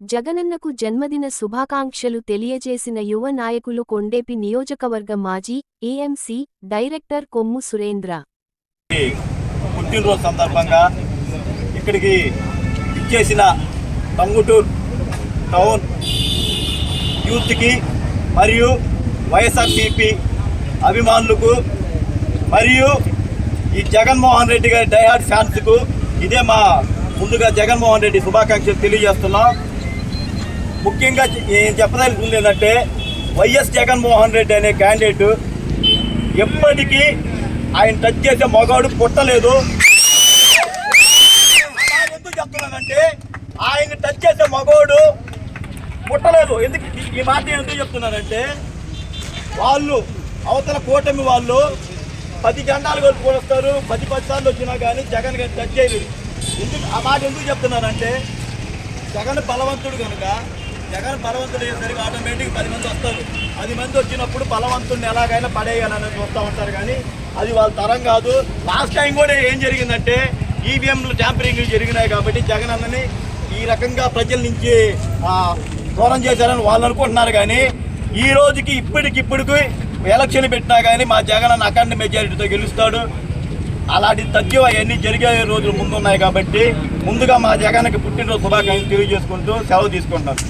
జగనన్నకు జన్మదిన శుభాకాంక్షలు తెలియజేసిన యువ నాయకులు కొండేపి నియోజకవర్గ మాజీ ఏఎంసీ డైరెక్టర్ కొమ్ము సురేంద్ర. పుట్టినరోజు సందర్భంగా ఇక్కడికి ఇచ్చేసిన టంగుటూర్ టౌన్ యూత్కి మరియు వైఎస్ఆర్సీపీ అభిమానులకు మరియు ఈ జగన్మోహన్ రెడ్డి గారి డైహార్డ్ ఫ్యాన్స్కు ఇదే మా ముందుగా జగన్మోహన్ రెడ్డి శుభాకాంక్షలు తెలియజేస్తున్నాం. ముఖ్యంగా నేను చెప్పదలుచుకుంది ఏంటంటే వైఎస్ జగన్మోహన్ రెడ్డి అనే క్యాండిడేట్ ఎప్పటికీ ఆయన టచ్ చేసే మగాడు పుట్టలేదు. ఎందుకు చెప్తున్నానంటే ఆయన టచ్ చేసే మగోడు పుట్టలేదు. ఎందుకు? ఈ- మాట ఎందుకు చెప్తున్నానంటే వాళ్ళు అవతల కూటమి వాళ్ళు పది జెండాలు కొలుపుకొని వస్తారు. పది పది సార్లు వచ్చినా కానీ జగన్ గారు టచ్ చేయలేదు. ఎందుకు? ఆ మాట ఎందుకు చెప్తున్నానంటే జగన్ బలవంతుడు కనుక జగన్ బలవంతుడు అయ్యేసరికి ఆటోమేటిక్ పది మంది వస్తారు. పది మంది వచ్చినప్పుడు బలవంతుడిని ఎలాగైనా పడేయాలని చూస్తూ ఉంటారు కానీ అది వాళ్ళ తరం కాదు. లాస్ట్ టైం కూడా ఏం జరిగిందంటే ఈవీఎంలు ట్యాంపరింగ్లు జరిగినాయి కాబట్టి జగన్ అన్నని ఈ రకంగా ప్రజల నుంచి దూరం చేశారని వాళ్ళు అనుకుంటున్నారు కానీ ఈ రోజుకి ఇప్పటికిప్పటికి ఎలక్షన్ పెట్టినా కానీ మా జగన్ అన్న అఖండ మెజారిటీతో గెలుస్తాడు. అలాంటి తగ్గివ అవన్నీ జరిగే రోజులు ముందున్నాయి కాబట్టి ముందుగా మా జగన్కి పుట్టినరోజు శుభాకాంక్షలు తెలియజేసుకుంటూ సెలవు తీసుకుంటాను